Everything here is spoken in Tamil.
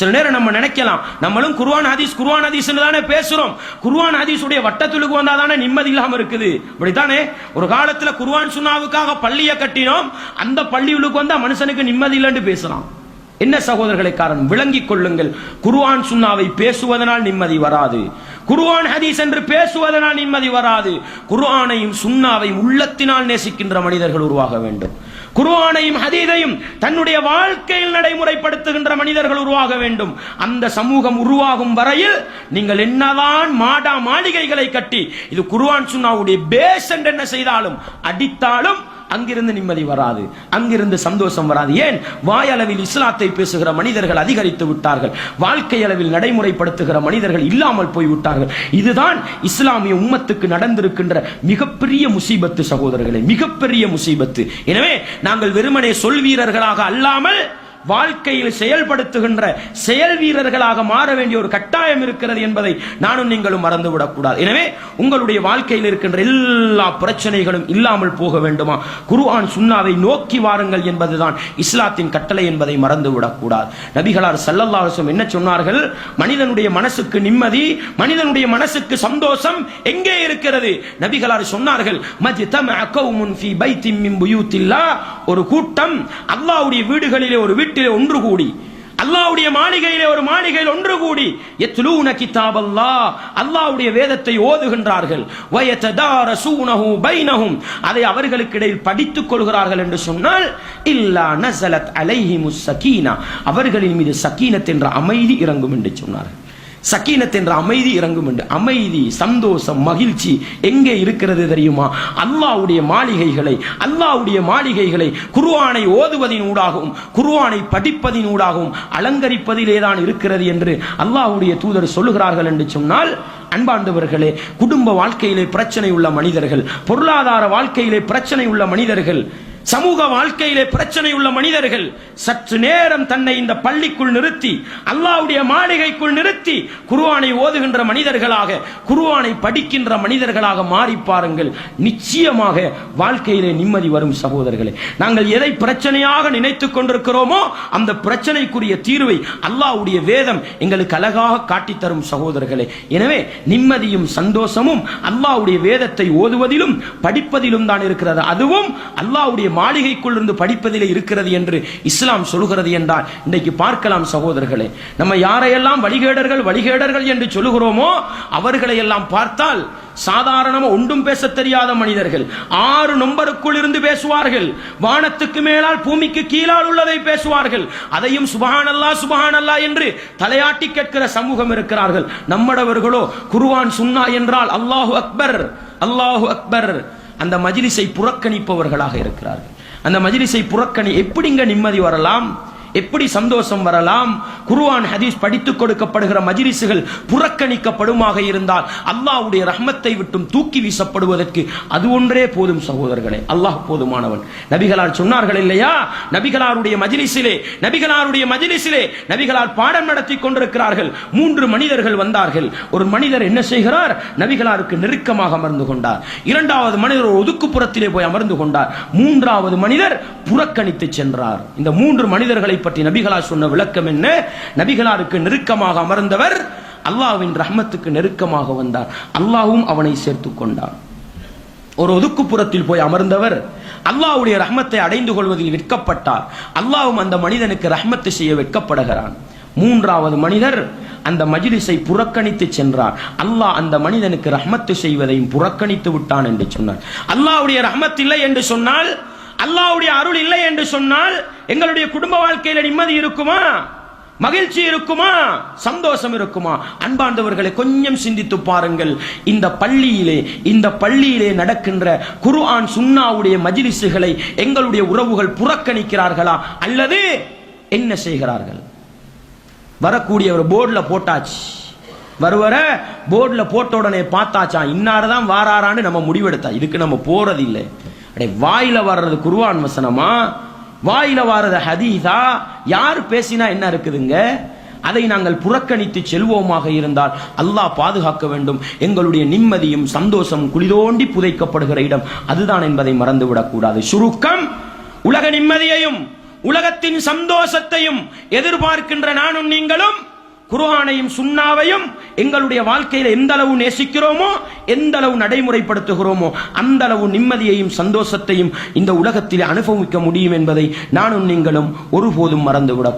சில நேரம் நம்ம நினைக்கலாம் நம்மளும் குருவான் ஹதீஸ் குருவான் ஹதீஸ்னு தானே பேசுறோம். குருவான் ஹதீஸுடைய வட்டத்துலுக்கு வந்தா தானே நிம்மதி இல்லாம இருக்குது. இப்படித்தானே? ஒரு காலத்துல குருவான் சுண்ணாவுக்காக பள்ளியை கட்டினோம் அந்த பள்ளியுளுக்கு வந்தா மனுஷனுக்கு நிம்மதி இல்லைன்னு பேசலாம். என்ன சகோதரர்களை காரணம்? விளங்கிக் கொள்ளுங்கள். குருவான் சுண்ணாவை பேசுவதனால் நிம்மதி வராது. குருவான் ஹதீஸ் என்று பேசுவதனால் நிம்மதி வராது. குருவானையும் சுண்ணாவை உள்ளத்தினால் நேசிக்கின்ற மனிதர்கள் உருவாக வேண்டும். குர்ஆனையும் ஹதீதையும் தன்னுடைய வாழ்க்கையில் நடைமுறைப்படுத்துகின்ற மனிதர்கள் உருவாக வேண்டும். அந்த சமூகம் உருவாகும் வரையில் நீங்கள் என்னதான் மாடா மாளிகைகளை கட்டி இது குர்ஆன் சுன்னாவுடைய பேஸ் என்று என்ன செய்தாலும் அடித்தாலும் அங்கிருந்து நிம்மதி வராது அங்கிருந்து சந்தோஷம் வராது. ஏன்? வாயளவில் இஸ்லாத்தை பேசுகிற மனிதர்கள் அதிகரித்து விட்டார்கள். வாழ்க்கை அளவில் நடைமுறைப்படுத்துகிற மனிதர்கள் இல்லாமல் போய் விட்டார்கள் இதுதான் இஸ்லாமிய உம்மத்துக்கு நடந்திருக்கின்ற மிகப்பெரிய முசீபத்து சகோதரர்களே மிகப்பெரிய முசீபத்து. எனவே நாங்கள் வெறுமனே சொல் வீரர்களாக அல்லாமல் வாழ்க்கையில் செயல்படுத்துகின்ற செயல் வீரர்களாக மாற வேண்டிய ஒரு கட்டாயம் இருக்கிறது என்பதை நானும் நீங்களும் மறந்துவிடக்கூடாது. எனவே உங்களுடைய வாழ்க்கையில் இருக்கின்ற எல்லா பிரச்சனைகளும் இல்லாமல் போக வேண்டுமா? குர்ஆன் சுன்னாவை நோக்கி வாருங்கள் என்பதுதான் இஸ்லாத்தின் கட்டளை என்பதை மறந்துவிடக்கூடாது. நபிகளார் ஸல்லல்லாஹு என்ன சொன்னார்கள்? மனிதனுடைய மனசுக்கு நிம்மதி மனிதனுடைய மனசுக்கு சந்தோஷம் எங்கே இருக்கிறது? நபிகளார் சொன்னார்கள் ஒரு கூட்டம் அல்லாஹ்வுடைய வீடுகளிலே ஒரு வீட்டில் ஒன்று கூடி அல்லாவுடைய மாளிகையிலே ஒரு மாளிகையில் ஒன்று கூடி எத்லூன கிதாபல்லா அல்லாவுடைய வேதத்தை ஓதுகின்றார்கள். வயததாரசூனஹு பைனஹும் அதை அவர்களுக்கு இடையில் படித்துக் கொள்கிறார்கள் என்று சொன்னால் இல்லா நசலத் அலைஹிமு சகீனா அவர்களின் மீது சகீனத் என்ற அமைதி இறங்கும் என்று சொன்னார்கள். சக்கீனத் என்ற அமைதி இறங்கும் என்று. அமைதி சந்தோஷம் மகிழ்ச்சி எங்கே இருக்கிறது தெரியுமா? அல்லாவுடைய மாளிகைகளை அல்லாஹ்வுடைய மாளிகைகளை குருவானை ஓதுவதின் ஊடாகவும் குருவானை படிப்பதின் ஊடாகவும் அலங்கரிப்பதிலே தான் இருக்கிறது என்று அல்லாஹ்வுடைய தூதர் சொல்லுகிறார்கள் என்று சொன்னால் அன்பாண்டவர்களே குடும்ப வாழ்க்கையிலே பிரச்சனை உள்ள மனிதர்கள் பொருளாதார வாழ்க்கையிலே பிரச்சனை உள்ள மனிதர்கள் சமூக வாழ்க்கையிலே பிரச்சனை உள்ள மனிதர்கள் சற்று நேரம் தன்னை இந்த பள்ளிக்குள் நிறுத்தி அல்லாவுடைய மாளிகைக்குள் நிறுத்தி குருவானை ஓதுகின்ற மனிதர்களாக குருவானை படிக்கின்ற மனிதர்களாக மாறி பாருங்கள். நிச்சயமாக வாழ்க்கையிலே நிம்மதி வரும் சகோதரர்களே. நாங்கள் எதை பிரச்சனையாக நினைத்துக் கொண்டிருக்கிறோமோ அந்த பிரச்சனைக்குரிய தீர்வை அல்லாஹ்வுடைய வேதம் எங்களுக்கு அழகாக காட்டித் தரும் சகோதரர்களே. எனவே நிம்மதியும் சந்தோஷமும் அல்லாஹ்வுடைய வேதத்தை ஓதுவதிலும் படிப்பதிலும் தான் இருக்கிறது. அதுவும் அல்லாவுடைய மாளிகைக்குள் இருந்து படிப்பதிலே இருக்கிறது என்று இஸ்லாம் சொல்கிறது என்றால் இன்றைக்கு பார்க்கலாம் சகோதரர்களே நம்ம யாரையெல்லாம் வழிகேடர்கள் வழிகேடர்கள் என்று சொல்லுகிறோமோ அவர்களை எல்லாம் பார்த்தால் சாதாரணமா ஒன்றும் பேச தெரியாத மனிதர்கள் ஆறு நம்பருக்குள் இருந்து பேசுவார்கள் வானத்துக்கு மேலால் பூமிக்கு கீழால் உள்ளதை பேசுவார்கள் அதையும் சுபஹானல்லா சுபஹானல்லா என்று தலையாட்டி கேட்கிற சமூகம் இருக்கிறார்கள். நம்மடவர்களோ குருவான் சுன்னா என்றால் அல்லாஹு அக்பர் அல்லாஹு அக்பர். அந்த மஜிலிசை புறக்கணிப்பவர்களாக இருக்கிறார்கள். அந்த மஜிலிசை புறக்கணி எப்படிங்க நிம்மதி வரலாம்? எப்படி சந்தோஷம் வரலாம்? குருவான் ஹதீஸ் படித்துக் கொடுக்கப்படுகிற மஜிரிசுகள் புறக்கணிக்கப்படுமாக இருந்தால் அல்லாவுடைய ரஹ்மத்தை விட்டும் தூக்கி வீசப்படுவதற்கு அது ஒன்றே போதும் சகோதரர்களே. அல்லாஹ் போதுமானவன். நபிகளார் சொன்னார்கள் இல்லையா? நபிகளாருடைய மஜிலிசிலே நபிகளாருடைய மஜிலிசிலே நபிகளார் பாடம் நடத்தி கொண்டிருக்கிறார்கள். மூன்று மனிதர்கள் வந்தார்கள். ஒரு மனிதர் என்ன செய்கிறார்? நபிகளாருக்கு நெருக்கமாக அமர்ந்து கொண்டார். இரண்டாவது மனிதர் ஒரு ஒதுக்குப்புறத்திலே போய் அமர்ந்து கொண்டார். மூன்றாவது மனிதர் புறக்கணித்து சென்றார். இந்த மூன்று மனிதர்களை பற்றி நபிகளார் சொன்ன விளக்கம் என்ன? நபிகளாருக்கு நெருக்கமாக அமர்ந்தவர் அல்லாஹ்வின் ரஹ்மத்துக்கு நெருக்கமாக வந்தார். அல்லாஹ்வும் அவனை சேர்த்துக் கொண்டான். ஒரு ஒதுக்குப்புறத்தில் போய் அமர்ந்தவர் அல்லாஹ்வுடைய ரஹ்மத்தை அடைந்து கொள்வதில் விற்கப்பட்டார். அல்லாஹ்வும் அந்த மனிதனுக்கு ரஹ்மத்து செய்ய வெட்கப்படுகிறான். மூன்றாவது மனிதர் அந்த மஜிலிசை புறக்கணித்து சென்றார். அல்லாஹ் அந்த மனிதனுக்கு ரஹ்மத்து செய்வதையும் புறக்கணித்து விட்டான் என்று சொன்னார். அல்லாஹ்வுடைய ரஹ்மத் இல்லை என்று சொன்னால் அல்லாவுடைய அருள் இல்லை என்று சொன்னால் எங்களுடைய குடும்ப வாழ்க்கையில நிம்மதி இருக்குமா? மகிழ்ச்சி இருக்குமா? சந்தோஷம் இருக்குமா? அன்பார்ந்தவர்களை கொஞ்சம் சிந்தித்து பாருங்கள். இந்த பள்ளியிலே இந்த பள்ளியிலே நடக்கின்ற குருஆன் சுன்னாவுடைய மஜிலிசுகளை எங்களுடைய உறவுகள் புறக்கணிக்கிறார்களா? அல்லது என்ன செய்கிறார்கள்? வரக்கூடிய ஒரு போர்டில் போட்டாச்சு. வருவர போர்டில் போட்ட உடனே பார்த்தாச்சா இன்னாரு தான் வாராரான்னு நம்ம முடிவெடுத்தா. இதுக்கு நம்ம போறது இல்லை அடே வாயில வர்றது குருவான் வசனமா? வாயில வர்றது ஹதீஸா? யார் பேசினா என்ன இருக்குதுங்க? அதை நாங்கள் புறக்கணித்து செல்வோமாக இருந்தால் அல்லாஹ் பாதுகாக்க வேண்டும். எங்களுடைய நிம்மதியும் சந்தோஷம் குளிதோண்டி புதைக்கப்படுகிற இடம். அதுதான் என்பதை மறந்துவிடக் கூடாது. சுருக்கம் உலக நிம்மதியையும் உலகத்தின் சந்தோஷத்தையும் எதிர்பார்க்கின்ற நானும் நீங்களும் குர்ஆனையும் சுன்னாவையும் எங்களுடைய வாழ்க்கையில எந்த அளவு நேசிக்கிறோமோ எந்த அளவு நடைமுறைப்படுத்துகிறோமோ அந்த அளவு நிம்மதியையும் சந்தோஷத்தையும் இந்த உலகத்தில் அனுபவிக்க முடியும் என்பதை நானும் நீங்களும் ஒருபோதும் மறந்துவிட